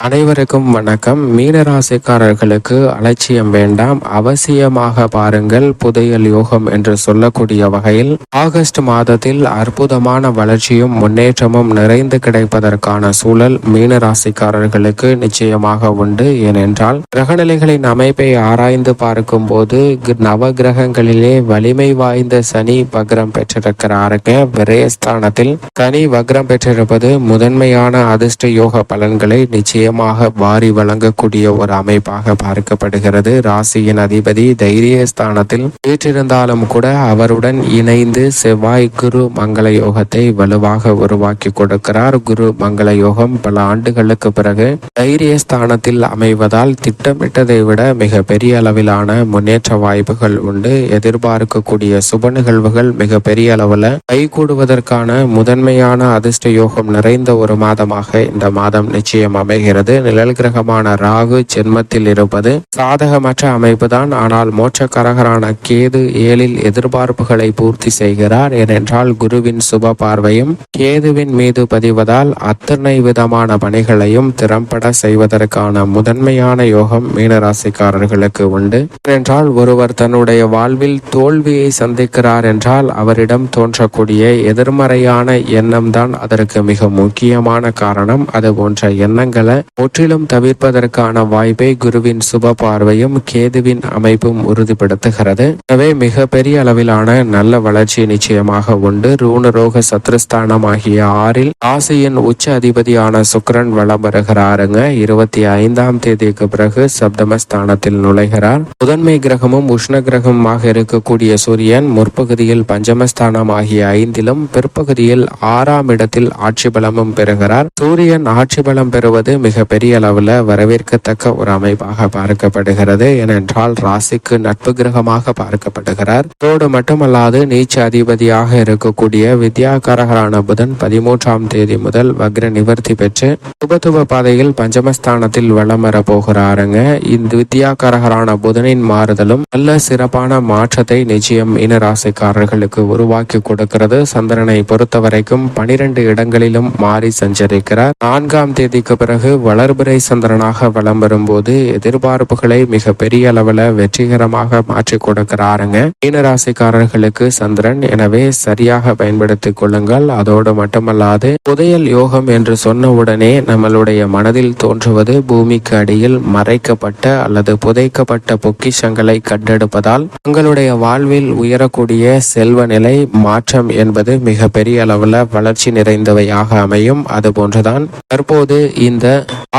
அனைவருக்கும் வணக்கம். மீனராசிக்காரர்களுக்கு அலட்சியம் வேண்டாம். அவசியமாக பாருங்கள் புதையல் யோகம் என்று சொல்லக்கூடிய வகையில் ஆகஸ்ட் மாதத்தில் அற்புதமான வளர்ச்சியும் முன்னேற்றமும் நிறைந்து கிடைப்பதற்கான சூழல் மீனராசிக்காரர்களுக்கு நிச்சயமாக உண்டு. ஏனென்றால் கிரகநிலைகளின் அமைப்பை ஆராய்ந்து பார்க்கும் போது நவ கிரகங்களிலே வலிமை வாய்ந்த சனி வக்ரம் பெற்றிருக்கிறாருங்க. விரயஸ்தானத்தில் சனி வக்ரம் பெற்றிருப்பது முதன்மையான அதிர்ஷ்ட யோக பலன்களை நிச்சயம் நிச்சயமாக வாரி வழங்கக்கூடிய ஒரு அமைப்பாக பார்க்கப்படுகிறது. ராசியின் அதிபதி தைரிய ஸ்தானத்தில் வீற்றிருந்தாலும் கூட அவருடன் இணைந்து செவ்வாய் குரு மங்கள யோகத்தை வலுவாக உருவாக்கி கொடுக்கிறார். குரு மங்கள யோகம் பல ஆண்டுகளுக்கு பிறகு தைரிய ஸ்தானத்தில் அமைவதால் திட்டமிட்டதை விட மிக பெரிய அளவிலான முன்னேற்ற வாய்ப்புகள் உண்டு. எதிர்பார்க்கக்கூடிய சுப நிகழ்வுகள் மிக பெரிய அளவில் கைகூடுவதற்கான முதன்மையான அதிர்ஷ்ட யோகம் நிறைந்த ஒரு மாதமாக இந்த மாதம் நிச்சயம் அமைகிறது. இருக்கிறது. நிழல் கிரகமான ராகு ஜென்மத்தில் இருப்பது சாதகமற்ற அமைப்பு தான் ஆனால் மோட்சக்கரகரான கேது ஏழில் எதிர்பார்ப்புகளை பூர்த்தி செய்கிறார். ஏனென்றால் குருவின் சுப பார்வையும் கேதுவின் மீது பதிவதால் அத்தனை விதமான பணிகளையும் திறம்பட செய்வதற்கான முதன்மையான யோகம் மீனராசிக்காரர்களுக்கு உண்டு. ஏனென்றால் ஒருவர் தன்னுடைய வாழ்வில் தோல்வியை சந்திக்கிறார் என்றால் அவரிடம் தோன்றக்கூடிய எதிர்மறையான எண்ணம் தான் அதற்கு மிக முக்கியமான காரணம். அது போன்ற எண்ணங்களை முற்றிலும் தவிர்ப்பதற்கான வாய்ப்பை குருவின் சுப பார்வையும் கேதுவின் அமைப்பும் உறுதிப்படுத்துகிறது. எனவே மிக பெரிய அளவிலான நல்ல வளர்ச்சி நிச்சயமாக உண்டு. ரூணரோக சத்ருஸ்தானம் ஆகிய ஆறில் ஆசையின் உச்ச அதிபதியான சுக்கரன் வளம் வருகிறாருங்க. இருபத்தி ஐந்தாம் தேதிக்கு பிறகு சப்தமஸ்தானத்தில் நுழைகிறார். முதன்மை கிரகமும் உஷ்ண கிரகமாக இருக்கக்கூடிய சூரியன் முற்பகுதியில் பஞ்சமஸ்தானம் ஆகிய ஐந்திலும் பிற்பகுதியில் ஆறாம் இடத்தில் ஆட்சி பலமும் பெறுகிறார். சூரியன் ஆட்சி பலம் பெறுவது மிக மிக பெரிய அளவில் வரவேற்கத்தக்க ஒரு அமைப்பாக பார்க்கப்படுகிறது. ஏனென்றால் ராசிக்கு நட்பு கிரகமாக பார்க்கப்படுகிறார். அதோடு மட்டுமல்லாது நீச்ச அதிபதியாக இருக்கக்கூடிய வித்யாகாரகரான புதன் பதிமூன்றாம் தேதி முதல் வக்ர நிவர்த்தி பெற்று சுபத்துவ பாதையில் பஞ்சமஸ்தானத்தில் வளம் வர போகிறாருங்க இந்த வித்யாகாரகரான புதனின் மாறுதலும் நல்ல சிறப்பான மாற்றத்தை நிச்சயம் மீனராசிக்காரர்களுக்கு உருவாக்கி கொடுக்கிறது. சந்திரனை பொறுத்த வரைக்கும் பனிரெண்டு இடங்களிலும் மாறி சஞ்சரிக்கிறார். நான்காம் தேதிக்கு பிறகு வளர்பிறை சந்திரனாக வலம் வரும்போது எதிர்பார்ப்புகளை மிக பெரிய அளவில் வெற்றிகரமாக மாற்றி கொடுக்கிறாருங்க. மீனராசிக்காரர்களுக்கு சந்திரன் எனவே சரியாக பயன்படுத்திக் கொள்ளுங்கள். அதோடு மட்டுமல்லாது புதையல் யோகம் என்று சொன்ன உடனே நம்மளுடைய மனதில் தோன்றுவது பூமிக்கு அடியில் மறைக்கப்பட்ட அல்லது புதைக்கப்பட்ட பொக்கிஷங்களை கண்டெடுப்பதால் உங்களுடைய வாழ்வில் உயரக்கூடிய செல்வ நிலை மாற்றம் என்பது மிக பெரிய அளவில் வளர்ச்சி நிறைந்தவையாக அமையும். அது போன்றுதான் தற்போது இந்த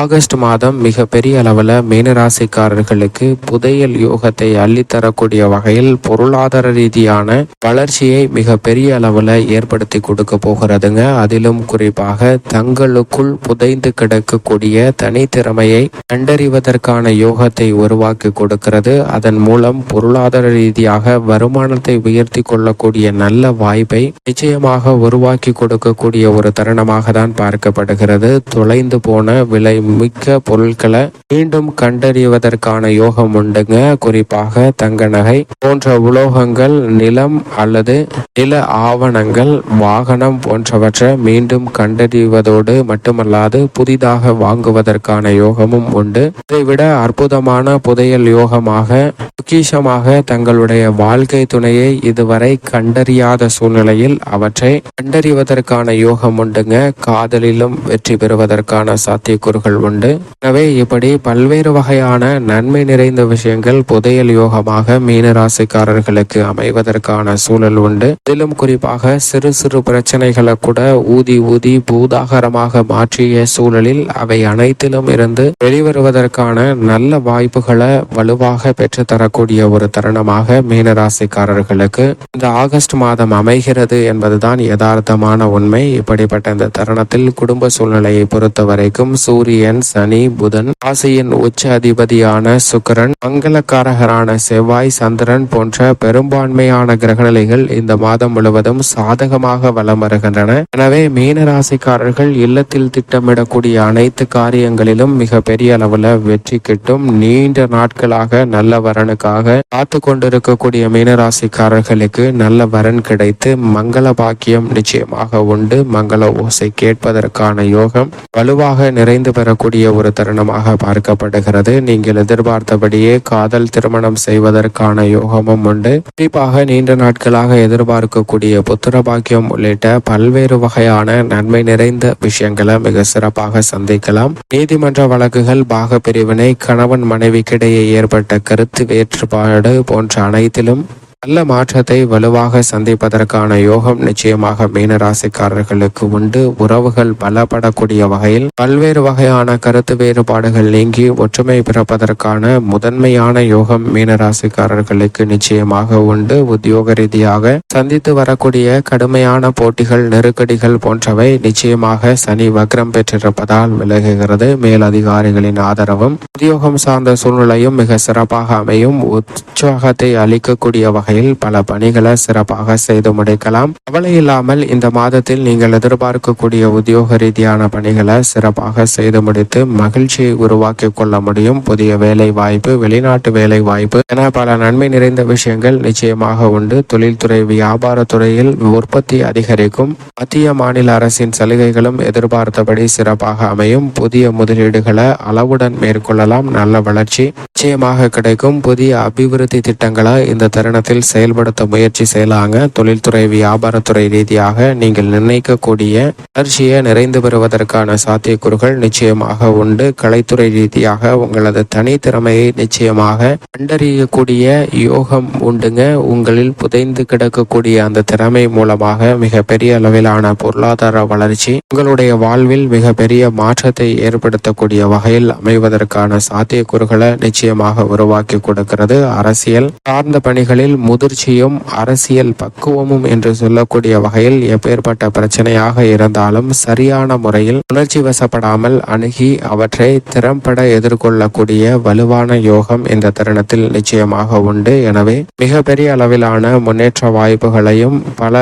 ஆகஸ்ட் மாதம் மிக பெரிய அளவில் மீனராசிக்காரர்களுக்கு புதையல் யோகத்தை அள்ளித்தரக்கூடிய வகையில் பொருளாதார ரீதியான வளர்ச்சியை மிக பெரிய அளவில் ஏற்படுத்தி கொடுக்க போகிறதுங்க. அதிலும் குறிப்பாக தங்களுக்குள் புதைந்து கிடக்கக்கூடிய தனித்திறமையை கண்டறிவதற்கான யோகத்தை உருவாக்கி கொடுக்கிறது. அதன் மூலம் பொருளாதார ரீதியாக வருமானத்தை உயர்த்தி கொள்ளக்கூடிய நல்ல வாய்ப்பை நிச்சயமாக உருவாக்கி கொடுக்கக்கூடிய ஒரு தருணமாக தான் பார்க்கப்படுகிறது. தொலைந்து போன விலை விலை மிக்க பொருட்களை மீண்டும் கண்டறிவதற்கான யோகம் உண்டுங்க. குறிப்பாக தங்க நகை போன்ற உலோகங்கள் நிலம் அல்லது நில ஆவணங்கள் வாகனம் போன்றவற்றை மீண்டும் கண்டறிவதோடு மட்டுமல்லாது புதிதாக வாங்குவதற்கான யோகமும் உண்டு. இதைவிட அற்புதமான புதையல் யோகமாக பொக்கிஷமாக தங்களுடைய வாழ்க்கை துணையை இதுவரை கண்டறியாத சூழ்நிலையில் அவற்றை கண்டறிவதற்கான யோகம் உண்டுங்க. காதலிலும் வெற்றி பெறுவதற்கான சாத்திய சாத்தியக்கூறுகள் உண்டு. எனவே இப்படி பல்வேறு வகையான நன்மை நிறைந்த விஷயங்கள் புதையல் யோகமாக மீனராசிக்காரர்களுக்கு அமைவதற்கான சூழல் உண்டு. இதிலும் குறிப்பாக சிறு சிறு பிரச்சனைகளை கூட ஊதி ஊதி பூதாகரமாக மாற்றிய சூழலில் அவை அனைத்திலும் இருந்து வெளிவருவதற்கான நல்ல வாய்ப்புகளை வலுவாக பெற்று தரக்கூடிய ஒரு தருணமாக மீனராசிக்காரர்களுக்கு இந்த ஆகஸ்ட் மாதம் அமைகிறது என்பதுதான் யதார்த்தமான உண்மை. இப்படிப்பட்ட இந்த தருணத்தில் குடும்ப சூழ்நிலையை பொறுத்த வரைக்கும் சூரியன் சனி புதன் ராசியின் உச்ச அதிபதியான சுக்கரன் மங்களக்காரகரான செவ்வாய் சந்திரன் போன்ற பெரும்பான்மையான கிரகநிலைகள் இந்த மாதம் முழுவதும் சாதகமாக வலம் வருகின்றன. எனவே மீன ராசிக்காரர்கள் இல்லத்தில் திட்டமிடக்கூடிய அனைத்து காரியங்களிலும் மிக பெரிய அளவுல வெற்றி கிட்டும் நீண்ட நாட்களாக நல்ல வரனுக்காக காத்து கொண்டிருக்கக்கூடிய மீனராசிக்காரர்களுக்கு நல்ல வரன் கிடைத்து மங்கள பாக்கியம் நிச்சயமாக உண்டு. மங்கள ஓசை கேட்பதற்கான யோகம் வலுவாக நிறைந்த நிறைந்து பெறக்கூடிய ஒரு தருணமாக பார்க்கப்படுகிறது. நீங்கள் எதிர்பார்த்தபடியே காதல் திருமணம் செய்வதற்கான யோகமும் உண்டு. குறிப்பாக நீண்ட நாட்களாக எதிர்பார்க்கக்கூடிய புத்திர பாக்கியம் உள்ளிட்ட பல்வேறு வகையான நன்மை நிறைந்த விஷயங்களை மிக சிறப்பாக சந்திக்கலாம். நீதிமன்ற வழக்குகள் பாக பிரிவினை கணவன் மனைவிக்கிடையே ஏற்பட்ட கருத்து வேற்றுப்பாடு போன்ற அனைத்திலும் நல்ல மாற்றத்தை வலுவாக சந்திப்பதற்கான யோகம் நிச்சயமாக மீனராசிக்காரர்களுக்கு உண்டு. உறவுகள் பலப்படக்கூடிய வகையில் பல்வேறு வகையான கருத்து வேறுபாடுகள் நீங்கி ஒற்றுமை பிறப்பதற்கான முதன்மையான யோகம் மீனராசிக்காரர்களுக்கு நிச்சயமாக உண்டு. உத்தியோக ரீதியாக சந்தித்து வரக்கூடிய கடுமையான போட்டிகள் நெருக்கடிகள் போன்றவை நிச்சயமாக சனி வக்ரம் பெற்றிருப்பதால் விலகுகிறது. மேலதிகாரிகளின் ஆதரவும் உத்தியோகம் சார்ந்த சூழ்நிலையும் மிக சிறப்பாக அமையும். உற்சாகத்தை அளிக்கக்கூடிய வகை வகையில் பல பணிகளை சிறப்பாக செய்து முடிக்கலாம். கவலை இல்லாமல் இந்த மாதத்தில் நீங்கள் எதிர்பார்க்கக்கூடிய உத்தியோக ரீதியான பணிகளை சிறப்பாக செய்து முடித்து மகிழ்ச்சியை உருவாக்கி கொள்ள முடியும். புதிய வேலை வாய்ப்பு வெளிநாட்டு வேலை வாய்ப்பு என பல நன்மை நிறைந்த விஷயங்கள் நிச்சயமாக உண்டு. தொழில்துறை வியாபாரத்துறையில் உற்பத்தி அதிகரிக்கும். மத்திய மாநில அரசின் சலுகைகளும் எதிர்பார்த்தபடி சிறப்பாக அமையும். புதிய முதலீடுகளை அளவுடன் மேற்கொள்ளலாம். நல்ல வளர்ச்சி நிச்சயமாக கிடைக்கும். புதிய அபிவிருத்தி திட்டங்களை இந்த தருணத்தில் செயல்படுத்த முயற்சி செய்யலாங்க. தொழில்துறை வியாபாரத்துறை ரீதியாக நீங்கள் நிர்ணயிக்கக்கூடிய வளர்ச்சியை நிறைந்து பெறுவதற்கான சாத்தியக்கூறுகள் நிச்சயமாக உண்டு. கலைத்துறை ரீதியாக உங்களது தனித்திறமையை நிச்சயமாக கண்டறியக்கூடிய யோகம் உண்டுங்க. உங்களில் புதைந்து கிடக்கக்கூடிய அந்த திறமை மூலமாக மிக பெரிய அளவிலான பொருளாதார வளர்ச்சி உங்களுடைய வாழ்வில் மிக பெரிய மாற்றத்தை ஏற்படுத்தக்கூடிய வகையில் அமைவதற்கான சாத்தியக்கூறுகளை நிச்சயமாக உருவாக்கி கொடுக்கிறது. அரசியல் சார்ந்த பணிகளில் முதிர்ச்சியும் அரசியல் பக்குவமும் என்று சொல்லக்கூடிய வகையில் எப்பேற்பட்ட பிரச்சனையாக இருந்தாலும் சரியான முறையில் உணர்ச்சி வசப்படாமல் அணுகி அவற்றை திறம்பட எதிர்கொள்ளக்கூடிய வலுவான யோகம் இந்த தருணத்தில் நிச்சயமாக உண்டு. எனவே மிகப்பெரிய அளவிலான முன்னேற்ற வாய்ப்புகளையும் பல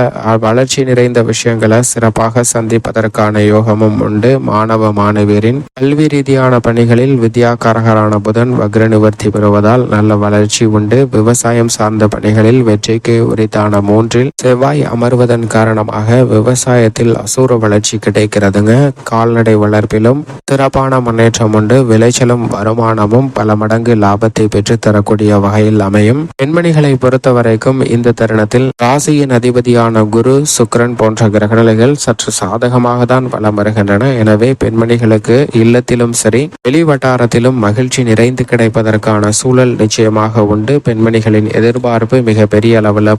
வளர்ச்சி நிறைந்த விஷயங்களை சிறப்பாக சந்திப்பதற்கான யோகமும் உண்டு. மாணவ மாணவியரின் கல்வி ரீதியான பணிகளில் வித்யாகாரகரான புதன் வக்ர நிவர்த்தி பெறுவதால் நல்ல வளர்ச்சி உண்டு. விவசாயம் சார்ந்த பணிகள் பணிகளில் வெற்றிக்கு உரித்தான மூன்றில் செவ்வாய் அமர்வதன் காரணமாக விவசாயத்தில் அசூர வளர்ச்சி கிடைக்கிறதுங்க. கால்நடை வளர்ப்பிலும் சிறப்பான முன்னேற்றம் உண்டு. விளைச்சலும் வருமானமும் பல மடங்கு லாபத்தை பெற்று தரக்கூடிய வகையில் அமையும். பெண்மணிகளை பொறுத்த வரைக்கும் இந்த தருணத்தில் ராசியின் அதிபதியான குரு சுக்ரன் போன்ற கிரகநிலைகள் சற்று சாதகமாக தான் வலம் வருகின்றன. எனவே பெண்மணிகளுக்கு இல்லத்திலும் சரி வெளி வட்டாரத்திலும் மகிழ்ச்சி நிறைந்து கிடைப்பதற்கான சூழல் நிச்சயமாக உண்டு. பெண்மணிகளின் எதிர்பார்ப்பு மிக பெரிய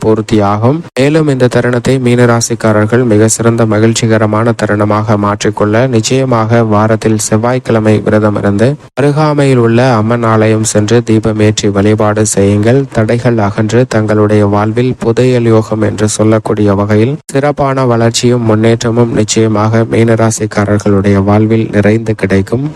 பூர்த்தி ஆகும் மேலும் இந்த தருணத்தை மீனராசிக்காரர்கள் மிக சிறந்த மகிழ்ச்சிகரமான தருணமாக மாற்றிக்கொள்ள நிச்சயமாக வாரத்தில் செவ்வாய்க்கிழமை விரதம் இருந்து அருகாமையில் உள்ள அம்மன் ஆலயம் சென்று தீபமேற்றி வழிபாடு செய்யுங்கள். தடைகள் அகன்று தங்களுடைய வாழ்வில் புதையல் யோகம் என்று சொல்லக்கூடிய வகையில் சிறப்பான வளர்ச்சியும் முன்னேற்றமும் நிச்சயமாக மீனராசிக்காரர்களுடைய வாழ்வில் நிறைந்து கிடைக்கும்.